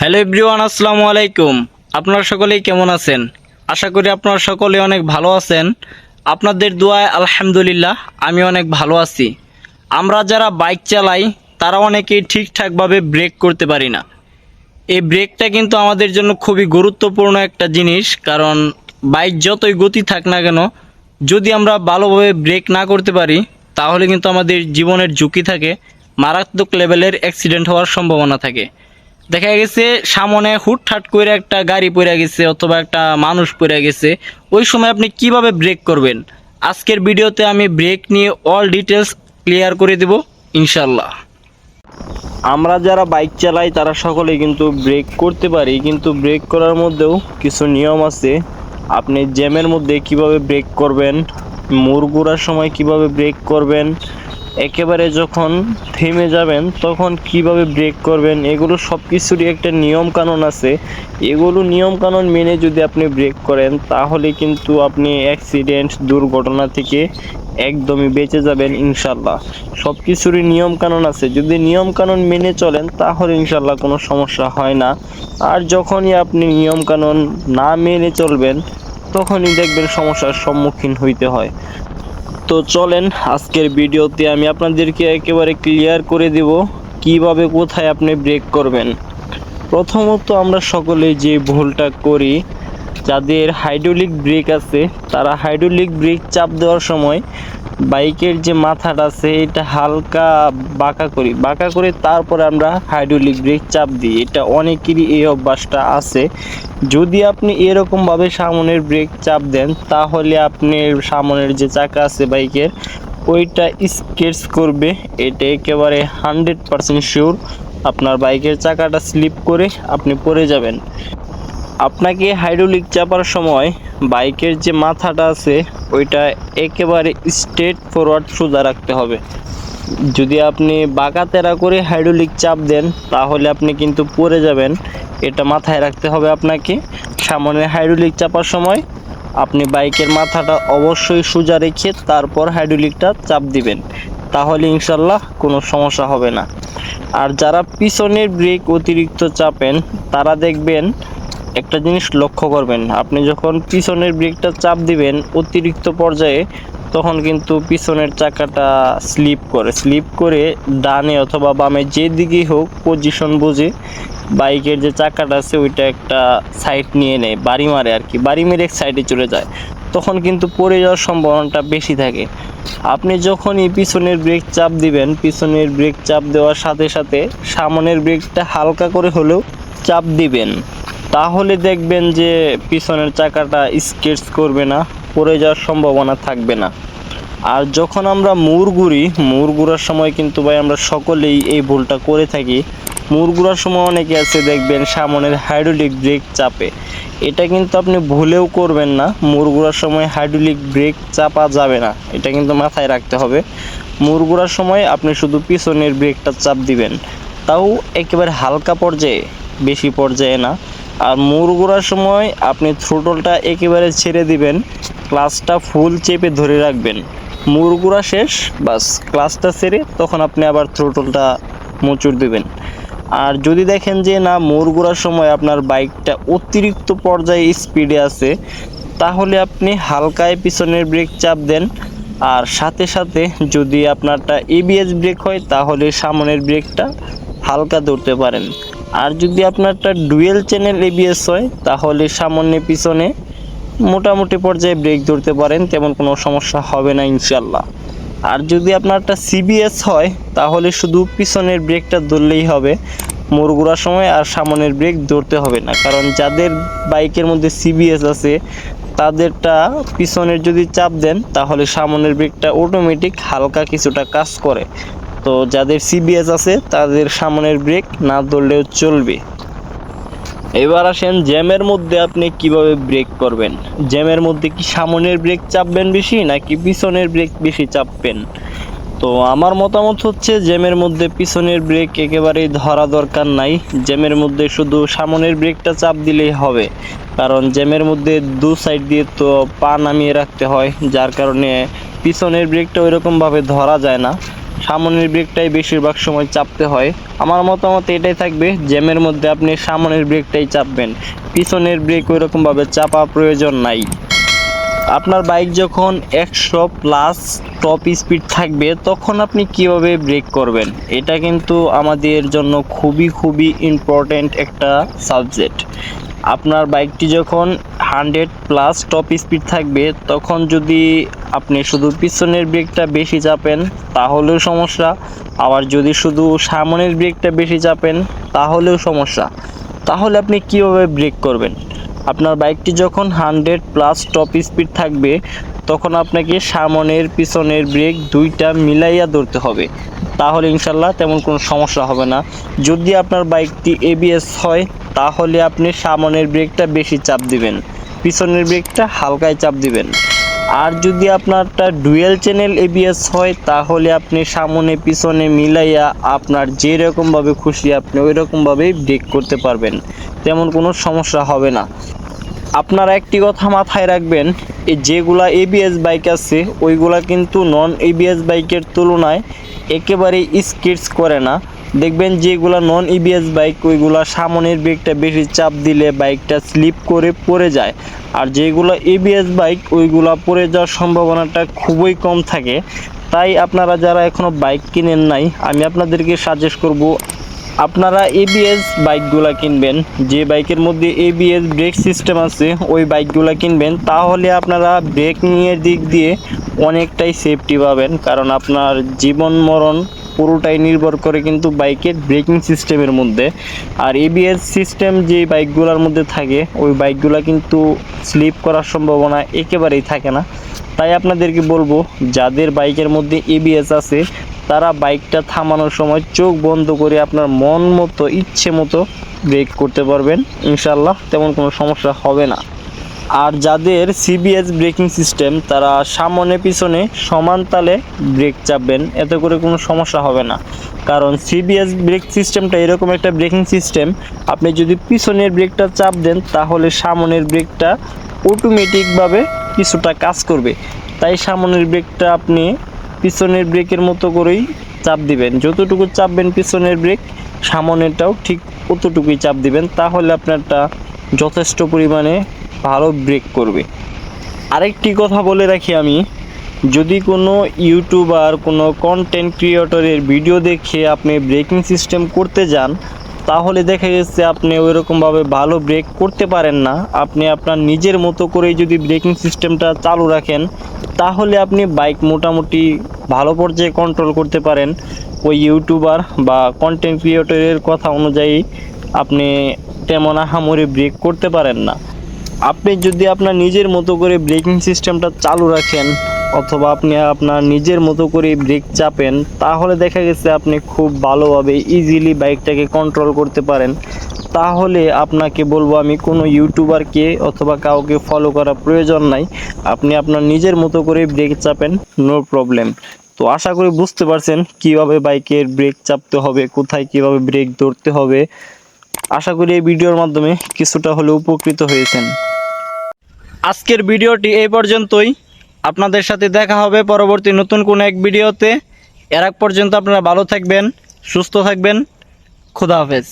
Hello everyone, আসসালামু আলাইকুম। আপনারা সকলেই কেমন আছেন? আশা করি আপনারা সকলে অনেক ভালো আছেন। আপনাদের দোয়ায় আলহামদুলিল্লাহ, আমি অনেক ভালো আছি। আমরা যারা বাইক চালাই, তারা অনেকেই ঠিকঠাকভাবে ব্রেক করতে পারি না। এই ব্রেকটা কিন্তু আমাদের জন্য খুবই গুরুত্বপূর্ণ একটা জিনিস, কারণ বাইক যতই গতি থাক না কেন, যদি আমরা ভালোভাবে ব্রেক না করতে পারি, তাহলে কিন্তু আমাদের জীবনের ঝুঁকি থাকে, মারাত্মক লেভেলের অ্যাক্সিডেন্ট হওয়ার সম্ভাবনা থাকে। দেখা গেছে, সামনে হুটহাট করে একটা গাড়ি পড়ে গেছে অথবা একটা মানুষ পড়ে গেছে। ওই সময় আপনি কীভাবে ব্রেক করবেন? আজকের ভিডিওতে আমি ব্রেক নিয়ে অল ডিটেলস ক্লিয়ার করে দেব ইনশাল্লাহ আমরা যারা বাইক চালাই, তারা সকলে কিন্তু ব্রেক করতে পারি, কিন্তু ব্রেক করার মধ্যেও কিছু নিয়ম আছে। আপনি জ্যামের মধ্যে কীভাবে ব্রেক করবেন মোড় সময় কীভাবে ব্রেক করবেন একেবারে যখন থেমে যাবেন, তখন কীভাবে ব্রেক করবেন, এগুলো সব কিছুরই একটা নিয়মকানুন আছে। এগুলো নিয়ম কানুন মেনে যদি আপনি ব্রেক করেন, তাহলে কিন্তু আপনি অ্যাক্সিডেন্ট দুর্ঘটনা থেকে একদমই বেঁচে যাবেন ইনশাল্লাহ সব কিছুরই নিয়মকানুন আছে। যদি নিয়ম কানুন মেনে চলেন, তাহলে ইনশাল্লাহ কোনো সমস্যা হয় না। আর যখনই আপনি নিয়মকানুন না মেনে চলবেন, তখনই দেখবেন সমস্যার সম্মুখীন হইতে হয়। তো চলেন, আজকের ভিডিওতে আমি আপনাদেরকে একেবারে ক্লিয়ার করে দেব কীভাবে কোথায় আপনি ব্রেক করবেন। প্রথমত আমরা সকলে যে ভুলটা করি যাদের হাইড্রোলিক ব্রেক আছে, তারা হাইড্রোলিক ব্রেক চাপ দেওয়ার সময় বাইকের যে মাথাটা আছে, এটা হালকা বাঁকা করি। বাঁকা করে তারপরে আমরা হাইড্রোলিক ব্রেক চাপ দিই। এটা অনেকেরই এই অভ্যাসটা আছে। যদি আপনি এরকমভাবে সামনের ব্রেক চাপ দেন, তাহলে আপনি সামনের যে চাকা আছে বাইকের, ওইটা স্কেচ করবে। এটা একেবারে হান্ড্রেড পারসেন্ট শিওর আপনার বাইকের চাকাটা স্লিপ করে আপনি পড়ে যাবেন। আপনাকে হাইড্রোলিক চাপার সময় বাইকের যে মাথাটা আছে, ওইটা একেবারে স্ট্রেট ফরওয়ার্ড সোজা রাখতে হবে। যদি আপনি বাঁকা তেরা করে হাইড্রোলিক চাপ দেন, তাহলে আপনি কিন্তু পড়ে যাবেন। এটা মাথায় রাখতে হবে আপনাকে। সামনে হাইড্রোলিক চাপার সময় আপনি বাইকের মাথাটা অবশ্যই সোজা রেখে তারপর হাইড্রোলিকটা চাপ দিবেন। তাহলে ইনশাল্লাহ কোনো সমস্যা হবে না। আর যারা পিছনের ব্রেক অতিরিক্ত চাপেন, তারা দেখবেন একটা জিনিস লক্ষ্য করবেন, আপনি যখন পিছনের ব্রেকটা চাপ দিবেন অতিরিক্ত পর্যায়ে, তখন কিন্তু পিছনের চাকাটা স্লিপ করে স্লিপ করে ডানে অথবা বামে যেদিকেই হোক পজিশন বুঝে বাইকের যে চাকাটা আছে ওইটা একটা সাইড নিয়ে নেয়, বাড়ি মারে আর কি, বাড়ি মেরে এক সাইডে চলে যায়। তখন কিন্তু পড়ে যাওয়ার সম্ভাবনাটা বেশি থাকে। আপনি যখনই পিছনের ব্রেক চাপ দিবেন, পিছনের ব্রেক চাপ দেওয়ার সাথে সাথে সামনের ব্রেকটা হালকা করে হলেও চাপ দিবেন। তাহলে দেখবেন যে পিছনের চাকাটা স্কেচ করবে না, পড়ে যাওয়ার সম্ভাবনা থাকবে না। আর যখন আমরা মুড় ঘুরি মুড় ঘুরার সময় কিন্তু ভাই আমরা সকলেই এই ভুলটা করে থাকি। মুড় ঘুরার সময় অনেকে আছে দেখবেন সামনের হাইড্রোলিক ব্রেক চাপে। এটা কিন্তু আপনি ভুলেও করবেন না, মুড় ঘুরার সময় হাইড্রোলিক ব্রেক চাপা যাবে না, এটা কিন্তু মাথায় রাখতে হবে। মুড় ঘুরার সময় আপনি শুধু পিছনের ব্রেকটা চাপ দিবেন। তাও একেবারে হালকা পর্যায়ে বেশি পর্যায়ে না। আর মুড় ঘোরার সময় আপনি থ্রোটলটা একেবারে ছেড়ে দিবেন, ক্লাসটা ফুল চেপে ধরে রাখবেন। মুড় ঘোরা শেষ, বাস ক্লাসটা ছেড়ে তখন আপনি আবার থ্রোটলটা মোচড় দিবেন। আর যদি দেখেন যে না, মোড় ঘোরার সময় আপনার বাইকটা অতিরিক্ত পর্যায়ে স্পিডে আছে, তাহলে আপনি হালকায় পিছনের ব্রেক চাপ দেন। আর সাথে সাথে যদি আপনারটা এবিএস ব্রেক হয়, তাহলে সামনের ব্রেকটা হালকা ধরতে পারেন। আর যদি আপনারটা ডুয়েল চ্যানেল এবিএস হয়, তাহলে সামনে পিছনে মোটামুটি পর্যায়ে ব্রেক ধরতে পারেন, তেমন কোনো সমস্যা হবে না ইনশাল্লাহ আর যদি আপনারটা সিবিএস হয়, তাহলে শুধু পিছনের ব্রেকটা ধরলেই হবে মোড়গুড়ার সময় আর সামনের ব্রেক ধরতে হবে না। কারণ যাদের বাইকের মধ্যে সিবিএস আছে, তাদেরটা পিছনের যদি চাপ দেন, তাহলে সামনের ব্রেকটা অটোমেটিক হালকা কিছুটা কাজ করে। তো যাদের সিবিএস আছে, তাদের সামনের ব্রেক না ধরলেও চলবে। এবার আসেন জ্যামের মধ্যে আপনি কীভাবে ব্রেক করবেন? জ্যামের মধ্যে কি সামনের ব্রেক চাপবেন বেশি, নাকি পিছনের ব্রেক বেশি চাপবেন? তো আমার মতামত হচ্ছে জ্যামের মধ্যে পিছনের ব্রেক একেবারেই ধরা দরকার নাই। জ্যামের মধ্যে শুধু সামনের ব্রেকটা চাপ দিলেই হবে। কারণ জ্যামের মধ্যে দু সাইড দিয়ে তো পা নামিয়ে রাখতে হয়, যার কারণে পিছনের ব্রেকটা ওইরকমভাবে ধরা যায় না। সামনের ব্রেকটাই বেশিরভাগ সময় চাপতে হয়। আমার মতামত এটাই থাকবে, জ্যামের মধ্যে আপনি সামনের ব্রেকটাই চাপবেন। পিছনের ব্রেক ওইরকমভাবে চাপা প্রয়োজন নাই। আপনার বাইক যখন একশো প্লাস টপ স্পিড থাকবে, তখন আপনি কীভাবে ব্রেক করবেন? এটা কিন্তু আমাদের জন্য খুবই খুবই ইম্পর্ট্যান্ট একটা সাবজেক্ট আপনার বাইকটি যখন হান্ড্রেড প্লাস টপ স্পিড থাকবে, তখন যদি আপনি শুধু পিছনের ব্রেকটা বেশি চাপেন, তাহলেও সমস্যা। আবার যদি শুধু সামনের ব্রেকটা বেশি চাপেন, তাহলেও সমস্যা। তাহলে আপনি কীভাবে ব্রেক করবেন? আপনার বাইকটি যখন হান্ড্রেড প্লাস টপ স্পিড থাকবে, তখন আপনাকে সামনের, পিছনের ব্রেক দুইটা মিলাইয়া ধরতে হবে। তাহলে ইনশাল্লাহ তেমন কোনো সমস্যা হবে না। যদি আপনার বাইকটি এবিএস হয়, তাহলে আপনি সামনের ব্রেকটা বেশি চাপ দিবেন। পিছনের ব্রেকটা হালকায় চাপ দিবেন। আর যদি আপনারটা ডুয়েল চ্যানেল এবিএস হয়, তাহলে আপনি সামনে, পিছনে মিলাইয়া আপনার যেরকমভাবে খুশি, আপনি ওই রকমভাবেই ব্রেক করতে পারবেন। তেমন কোনো সমস্যা হবে না। আপনারা একটি কথা মাথায় রাখবেন যেগুলা এবিএস বাইক আছে, ওইগুলা কিন্তু নন এবিএস বাইকের তুলনায় একেবারেই স্কিটস করে না। দেখবেন যেগুলা নন ইবিএস বাইক ওইগুলা সামনের ব্রেকটা বেশি চাপ দিলে বাইকটা স্লিপ করে পড়ে যায়। আর যেগুলো ইবিএস বাইক ওইগুলা পড়ে যাওয়ার সম্ভাবনাটা খুবই কম থাকে। তাই আপনারা যারা এখনও বাইক কিনেন নাই, আমি আপনাদেরকে সাজেস্ট করব আপনারা এবিএস বাইকগুলা কিনবেন, যে বাইকের মধ্যে এবিএস ব্রেক সিস্টেম আছে, ওই বাইকগুলা কিনবেন, তাহলে আপনারা ব্রেকিংয়ের দিক দিয়ে অনেকটাই সেফটি পাবেন, কারণ আপনার জীবন মরণ পুরোটাই নির্ভর করে কিন্তু বাইকের ব্রেকিং সিস্টেমের মধ্যে। আর এবিএস সিস্টেম যে বাইকগুলোর মধ্যে থাকে, ওই বাইকগুলো কিন্তু স্লিপ করার সম্ভাবনা একেবারেই থাকে না। তাই আপনাদেরকে বলব, যাদের বাইকের মধ্যে এবিএস আছে তারা বাইকটা থামানোর সময় চোখ বন্ধ করে আপনার মন মতো, ইচ্ছে মতো ব্রেক করতে পারবেন। ইনশাল্লাহ তেমন কোনো সমস্যা হবে না। আর যাদের সিবিএস ব্রেকিং সিস্টেম তারা সামনে পিছনে সমান তালে ব্রেক চাপবেন। এতে করে কোনো সমস্যা হবে না। কারণ সিবিএস ব্রেক সিস্টেমটা এরকম একটা ব্রেকিং সিস্টেম আপনি যদি পিছনের ব্রেকটা চাপ দেন, তাহলে সামনের ব্রেকটা অটোমেটিকভাবে কিছুটা কাজ করবে। তাই সামনের ব্রেকটা আপনি পিছনের ব্রেকের মতো করেই চাপ দিবেন। যতটুকু চাপবেন পিছনের ব্রেক, সামনেরটাও ঠিক অতটুকুই চাপ দিবেন, তাহলে আপনারটা যথেষ্ট পরিমাণে ভালো ব্রেক করবে। আরেকটি কথা বলে রাখি আমি, যদি কোনো ইউটিউবার, কোনো কন্টেন্ট ক্রিয়েটরের ভিডিও দেখে আপনি ব্রেকিং সিস্টেম করতে যান, তাহলে দেখা গেছে আপনি ওইরকমভাবে ভালো ব্রেক করতে পারেন না। আপনি আপনার নিজের মতো করেই যদি ব্রেকিং সিস্টেমটা চালু রাখেন তাহলে আপনি বাইক মোটামুটি ভালো পর্যায়ে কন্ট্রোল করতে পারেন। ওই ইউটিউবার বা কন্টেন্ট ক্রিয়েটরের কথা অনুযায়ী আপনি তেমন আহামরি ব্রেক করতে পারেন না। আপনি যদি আপনার নিজের মতো করে ব্রেকিং সিস্টেমটা চালু রাখেন অথবা আপনি আপনার নিজের মতো করে ব্রেক চাপেন, তাহলে দেখা গেছে আপনি খুব ভালোভাবে ইজিলি বাইকটাকে কন্ট্রোল করতে পারেন। তাহলে আপনাকে বলব আমি কোনো ইউটিউবারকে অথবা কাউকে ফলো করা প্রয়োজন নাই। আপনি আপনার নিজের মতো করে ব্রেক চাপেন নো প্রবলেম তো আশা করি বুঝতে পারছেন কীভাবে বাইকের ব্রেক চাপতে হবে, কোথায় কীভাবে ব্রেক ধরতে হবে। আশা করি এই ভিডিওর মাধ্যমে কিছুটা হলেও উপকৃত হয়েছেন। আজকের ভিডিওটি এই পর্যন্তই। আপনাদের সাথে দেখা হবে পরবর্তী নতুন কোনো এক ভিডিওতে। এর পর্যন্ত আপনারা ভালো থাকবেন, সুস্থ থাকবেন। খুদা হাফেজ।